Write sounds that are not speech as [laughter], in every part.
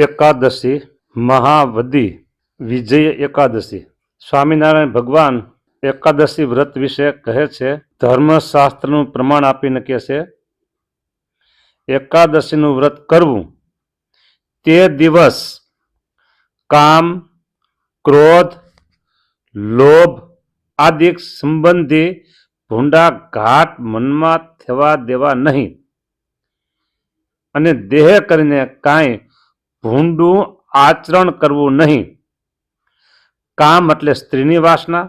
એકાદશી મહાવદી વિજય એકાદશી. સ્વામિનારાયણ ભગવાન એકાદશી વ્રત વિશે કહે છે, ધર્મશાસ્ત્રનું પ્રમાણ આપીને કહે છે, એકાદશીનું વ્રત કરવું. તે દિવસ કામ, ક્રોધ, લોભ આદિ સંબંધી ભૂંડા ઘાટ મનમાં થવા દેવા નહીં. અને દેહ કરીને કાંઈ ભૂંડું આચરણ કરવું નહીં. કામ એટલે સ્ત્રીની વાસના.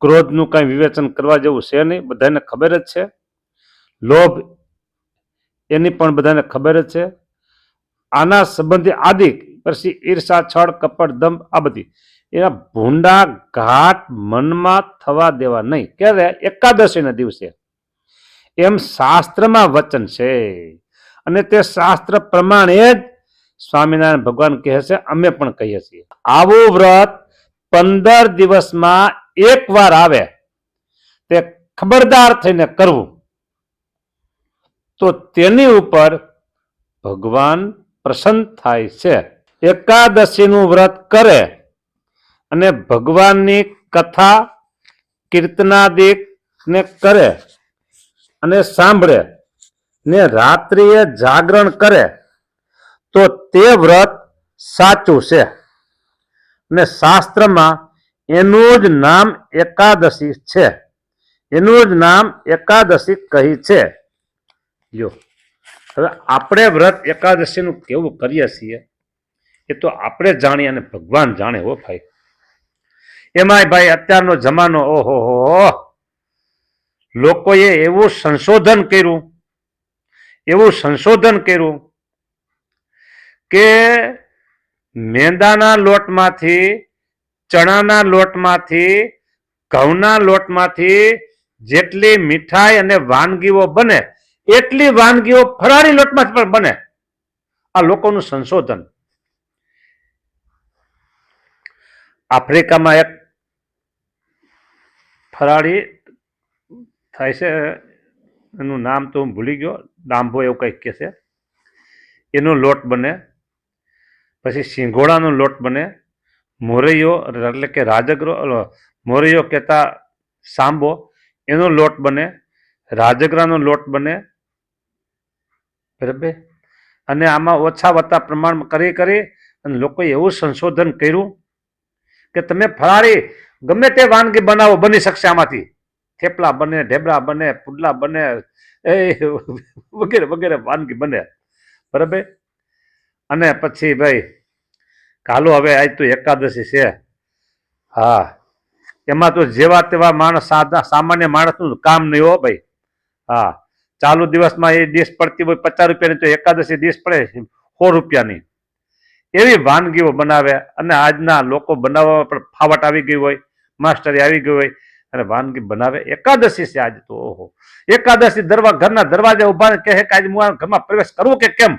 ક્રોધનું કંઈ વિવેચન કરવા જેવું છે નહીં. બધાને ખબર જ છે. લોભ એની પણ બધાને ખબર જ છે. આના સંબંધી આદિ પછી ઈર્ષા, છળ, કપટ, દંભ, આ બધી. એના ભૂંડા ઘાટ મનમાં થવા દેવા નહીં. ક્યારે? એકાદશીના દિવસે. એમ શાસ્ત્રમાં વચન છે. અને તે શાસ્ત્ર પ્રમાણે જ સ્વામિનારાયણ ભગવાન કહે છે, અમે પણ કહીએ છીએ. આવું વ્રત પંદર દિવસમાં એક વાર આવે. તે ખબરદાર થઈને કરવું. તો તેની ઉપર ભગવાન પ્રસન્ન થાય છે. એકાદશીનું વ્રત કરે અને ભગવાનની કથા, કીર્તનાદિક ને કરે અને સાંભળે ને રાત્રિએ જાગરણ કરે. તો તે વ્રત સાચું છે. ને શાસ્ત્રમાં એનું જ નામ એકાદશી છે. એનું જ નામ એકાદશી કહી છે. જો હવે આપણે વ્રત એકાદશીનું કેવું કરીએ છીએ? એ તો આપણે જાણીએ અને ભગવાન જાણે હો ભાઈ. એમાંય ભાઈ અત્યારનો જમાનો ઓહો હો. લોકોએ એવું સંશોધન કર્યું, એવું સંશોધન કર્યું કે મેંદાના લોટમાંથી, ચણાના લોટમાંથી, ઘઉંના લોટમાંથી જેટલી મીઠાઈ અને વાનગીઓ બને, એટલી વાનગીઓ ફરાળી લોટમાંથી પણ બને. આ લોકોનું સંશોધન. આફ્રિકામાં એક ફરાળી થાય છે, એનું નામ તો હું ભૂલી ગયો ડાંભો એવું કંઈક કહે છે. એનો લોટ બને. પછી સિંઘોડાનો લોટ બને. મોરૈયો, એટલે કે રાજગરો મોરૈયો કહેતા સાંબો, એનો લોટ બને. રાજગરાનો લોટ બને. બરાબર? અને આમાં ઓછા વત્તા પ્રમાણમાં કરી કરી અને લોકોએ એવું સંશોધન કર્યું કે તમે ફરાળી ગમે તે વાનગી બનાવો, બની શકશે આમાંથી. થેપલા બને ઢેબરા બને, પુડલા બને, એ, વગેરે વગેરે વાનગી બને. બરાબર? અને પછી ભાઈ, કાલો હવે આજ તો એકાદશી છે. હા. એમાં તો જેવા તેવા માણસ સાદા સામાન્ય માણસનું કામ નહીં હો ભાઈ. હા. ચાલુ દિવસમાં એ ડીશ પડતી હોય પચાસ રૂપિયાની તો એકાદશી ડીશ પડે સો રૂપિયાની. એવી વાનગીઓ બનાવે અને આજના લોકો બનાવવામાં પણ ફાવટ આવી ગઈ હોય, માસ્ટરી આવી ગઈ હોય, અને વાનગી બનાવે. એકાદશી છે આજે તો, ઓહો. એકાદશી દરવા ઘરના દરવાજા ઊભા કહે કે આજે હું ઘરમાં પ્રવેશ કરવો કે કેમ?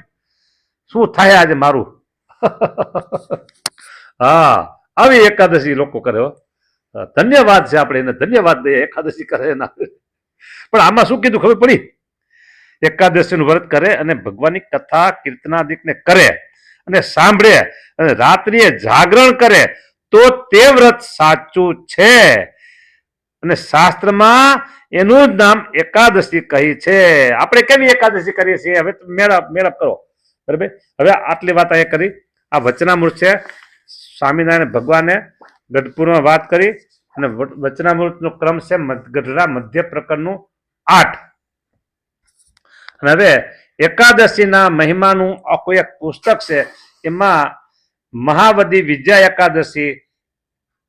શું થાય આજે મારું? [laughs] હા આવી એકાદશી લોકો કરે ધન્યવાદ છે આપણે એને ધન્યવાદ દઈએ એકાદશી કરે એના. પણ આમાં શું કીધું ખબર પડી? એકાદશીનું વ્રત કરે અને ભગવાનની કથા કીર્તનાદિકને કરે અને સાંભળે અને રાત્રિએ જાગરણ કરે તો તે વ્રત સાચું છે. અને શાસ્ત્રમાં એનું જ નામ એકાદશી કહી છે. આપણે કેવી એકાદશી કરીએ છીએ? હવે મેળપ મેળપ કરો. બરાબર? હવે આટલી વાત અહીંયા કરી. આ વચનામૃત છે. સ્વામિનારાયણ ભગવાને ગઢપુરમાં વાત કરી અને વચનામૃતનો ક્રમ છે ગઢડા મધ્ય પ્રકરણનું આઠ. અને હવે એકાદશીના મહિમાનું આખું એક પુસ્તક છે, એમાં મહાવદી વિજયા એકાદશી,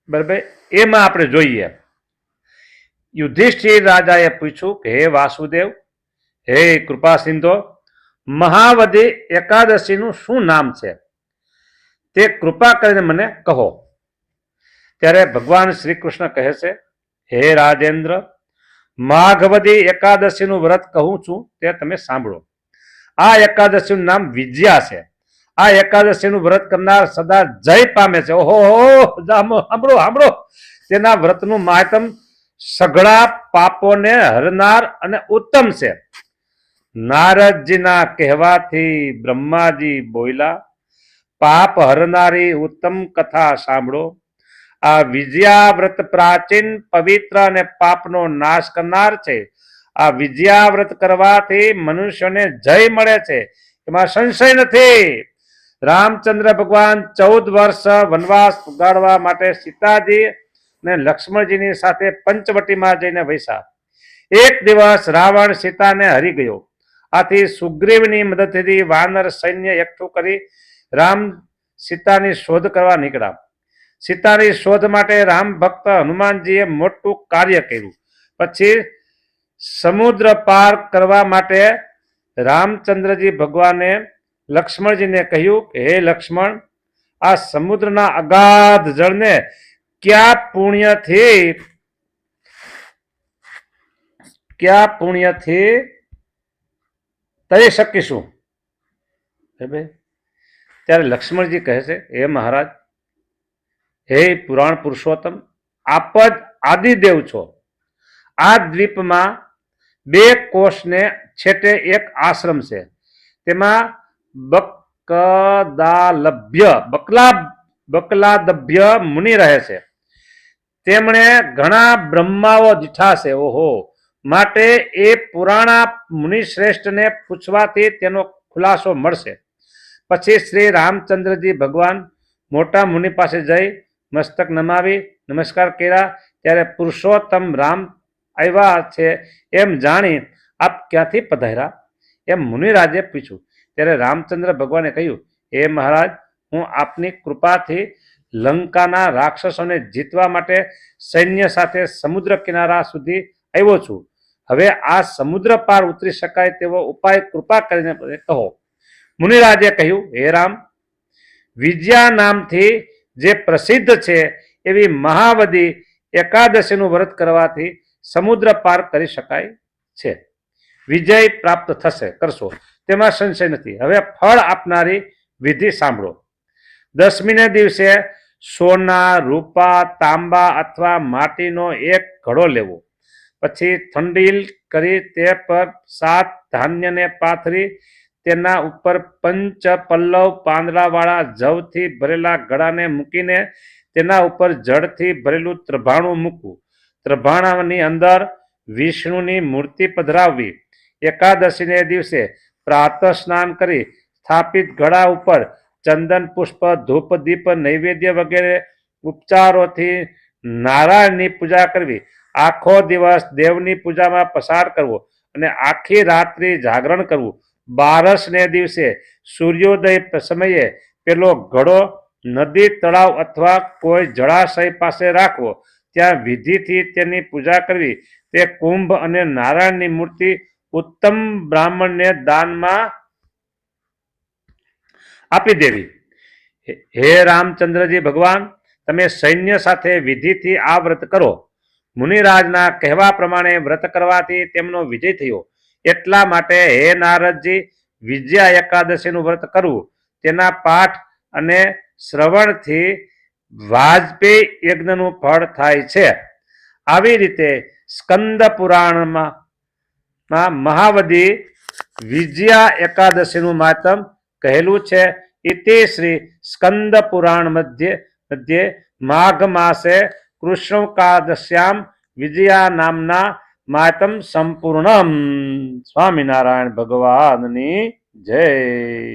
બરાબર? એમાં આપણે જોઈએ. યુધિષ્ઠિર રાજાએ પૂછ્યું કે, હે વાસુદેવ, હે કૃપા સિંધો મહાવદી એકાદશીનું શું નામ છે? તે કૃપા કરીને મને કહો. ત્યારે ભગવાન શ્રી કૃષ્ણ કહે છે, હે રાજેન્દ્ર, માઘવદી એકાદશીનું વ્રત કહું છું, તે તમે સાંભળો. આ એકાદશીનું નામ વિજયા છે. આ એકાદશીનું વ્રત કરનાર સદા જય પામે છે. ઓહો સાંભળો સાંભળો. તેના વ્રતનું મહાત્મ સઘળા પાપોને હરનાર અને ઉત્તમ છે. નારદજીના કહેવાથી બ્રહ્માજી બોલ્યા, પાપ હરનારી ઉત્તમ કથા સાંભળો. આ વિજયાવ્રત પ્રાચીન પવિત્ર અને પાપનો નાશ કરનાર છે. આ વિજયાવ્રત કરવાથી મનુષ્યને જય મળે છે. એમાં સંશય નથી. રામચંદ્ર ભગવાન ચૌદ વર્ષ વનવાસ ઉગાડવા માટે સીતાજી ને લક્ષ્મણજીની સાથે પંચવટીમાં જઈને વૈસા એક દિવસ રાવણ સીતાને હરી ગયો. આથી સુગ્રીવની મદદથી વાનર સૈન્ય એકઠું કરી રામ સીતાની શોધ કરવા નીકળ્યા. સીતાની શોધ માટે રામ ભક્ત હનુમાનજીએ મોટું કાર્ય કર્યું. પછી સમુદ્ર પાર કરવા માટે રામચંદ્રજી ભગવાને લક્ષ્મણજીને કહ્યું કે, હે લક્ષ્મણ, આ સમુદ્રના અગાધ જળને ક્યાં પુણ્યથી ક્યાં પુણ્યથી તરી શકીશું હે બે ત્યારે લક્ષ્મણજી કહે છે, હે મહારાજ, હે પુરાણ પુરુષોત્તમ, આપ જ આદિદેવ છો. આ દ્વીપમાં બે કોષને છેટે એક આશ્રમ છે. તેમાં બકદાલભ્ય બકલા, બકલાદભ્ય મુનિ રહે છે. તેમણે ઘણા બ્રહ્માઓ દીઠા છે. ઓહો! માટે એ પુરાણા મુનિ શ્રેષ્ઠને પૂછવાથી તેનો ખુલાસો મળશે. પછી શ્રી રામચંદ્રજી ભગવાન મોટા મુનિ પાસે જઈ મસ્તક નમાવી, નમસ્કાર કર્યા. ત્યારે પુરુષોત્તમ રામ આવ્યા છે એમ જાણી આપ ક્યાંથી પધાર્યા? એમ મુનિરાજે પૂછ્યું. ત્યારે રામચંદ્ર ભગવાને કહ્યું, હે મહારાજ, હું આપની કૃપાથી લંકાના રાક્ષસોને જીતવા માટે સૈન્ય સાથે સમુદ્ર કિનારા સુધી આવ્યો છું. હવે આ સમુદ્ર પાર ઉતરી શકાય તેવો ઉપાય કૃપા કરીને કહો. મુનિરાજે કહ્યું, હે રામ વિજયા નામથી જે પ્રસિદ્ધ છે એવી મહાવદી એકાદશીનું વ્રત કરવાથી સમુદ્ર પાર કરી શકાય છે. વિજય પ્રાપ્ત થશે. કરશો. તેમાં સંશય નથી. હવે ફળ આપનારી વિધિ સાંભળો. દસમીને દિવસે સોના, રૂપા, તાંબા અથવા માટીનો એક ઘડો લેવો. પછી ઠંડીલ કરી તે પર સાત ધાન્યને પાથરી, તેના ઉપર પંચ પલ્લવ પાંદડાવાળા જવથી ભરેલા ગળાને મૂકીને તેના ઉપર જળથી ભરેલું ત્રભાણું મૂકવું. ત્રભાણાની અંદર વિષ્ણુની મૂર્તિ પધરાવવી. એકાદશીને દિવસે પ્રાતઃ સ્નાન કરી સ્થાપિત ઘડા ઉપર ચંદન, પુષ્પ, ધૂપ, દીપ, નૈવેદ્ય વગેરે ઉપચારોથી નારાયણની પૂજા કરવી. આખો દિવસ દેવની પૂજામાં પસાર કરવો અને આખી રાત્રિ જાગરણ કરવું. બારસને દિવસે સૂર્યોદય સમયે પેલો ઘડો નદી, તળાવ અથવા કોઈ જળાશય પાસે રાખવો. ત્યાં વિધિથી તેની પૂજા કરવી. તે કુંભ અને નારાયણની મૂર્તિ ઉત્તમ બ્રાહ્મણને દાનમાં આપી દેવી. હે- રામચંદ્રજી ભગવાન, તમે સૈન્ય સાથે વિધિથી આ વ્રત કરો. મુનિરાજના કહેવા પ્રમાણે વ્રત કરવાથી તેમનો વિજય થયો. એટલા માટે હે નારદજી, વિજયા એકાદશીનું વ્રત કરવું. તેના પાઠ અને શ્રવણથી વાજપેયી યજ્ઞનું ફળ થાય છે. આવી રીતે સ્કંદ પુરાણમાં મહાવદી વિજયા એકાદશીનું માતમ કહેલું છે. ઇતિ શ્રી સ્કંદ પુરાણ મધ્ય, મધ્યે, માઘ માસે કૃષ્ણકાદશ્યામ વિજયા નામના માતમ સંપૂર્ણમ. સ્વામિનારાયણ ભગવાનની જય.